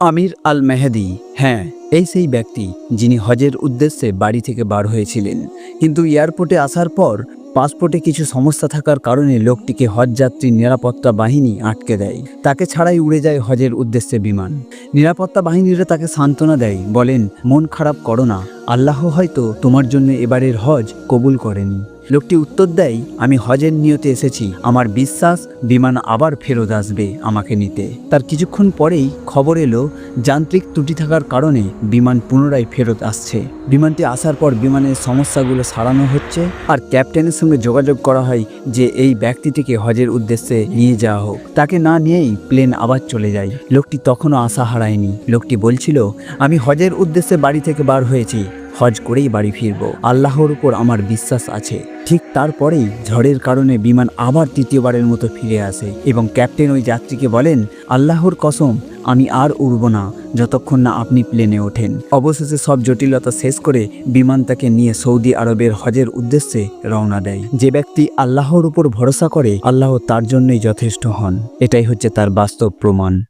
আমির আল মেহেদি হ্যাঁ এই সেই ব্যক্তি যিনি হজের উদ্দেশ্যে বাড়ি থেকে বার হয়েছিলেন। কিন্তু এয়ারপোর্টে আসার পর পাসপোর্টে কিছু সমস্যা থাকার কারণে লোকটিকে হজ যাত্রী নিরাপত্তা বাহিনী আটকে দেয়। তাকে ছাড়াই উড়ে যায় হজের উদ্দেশ্যে বিমান। নিরাপত্তা বাহিনীরা তাকে সান্ত্বনা দেয়, বলেন, মন খারাপ করো না। আল্লাহ হয়তো তোমার জন্য এবারের হজ কবুল করেনি। লোকটি উত্তর দেয়, আমি হজের নিয়তে এসেছি। আমার বিশ্বাস, বিমান আবার ফেরত আসবে আমাকে নিতে। তার কিছুক্ষণ পরেই খবর এলো, যান্ত্রিক ত্রুটি থাকার কারণে বিমান পুনরায় ফেরত আসছে। বিমানটি আসার পর বিমানের সমস্যাগুলো সারানো হচ্ছে আর ক্যাপ্টেনের সঙ্গে যোগাযোগ করা হয় যে এই ব্যক্তিটিকে হজের উদ্দেশ্যে নিয়ে যাওয়া হোক। তাকে না নিয়েই প্লেন আবার চলে যায়। লোকটি তখনও আশা হারায়নি। লোকটি বলছিল, আমি হজের উদ্দেশ্যে বাড়ি থেকে বার হয়েছি। হজ করেই বাড়ি ফিরব। আল্লাহর উপর আমার বিশ্বাস আছে। ঠিক তারপরেই ঝড়ের কারণে বিমান আবার তৃতীয়বারের মতো ফিরে আসে এবং ক্যাপ্টেন ওই যাত্রীকে বলেন, আল্লাহর কসম, আমি আর উড়ব না যতক্ষণ না আপনি প্লেনে ওঠেন। অবশেষে সব জটিলতা শেষ করে বিমান তাকে নিয়ে সৌদি আরবের হজের উদ্দেশ্যে রওনা দেয়। যে ব্যক্তি আল্লাহর উপর ভরসা করে, আল্লাহ তার জন্যই যথেষ্ট হন। এটাই হচ্ছে তার বাস্তব প্রমাণ।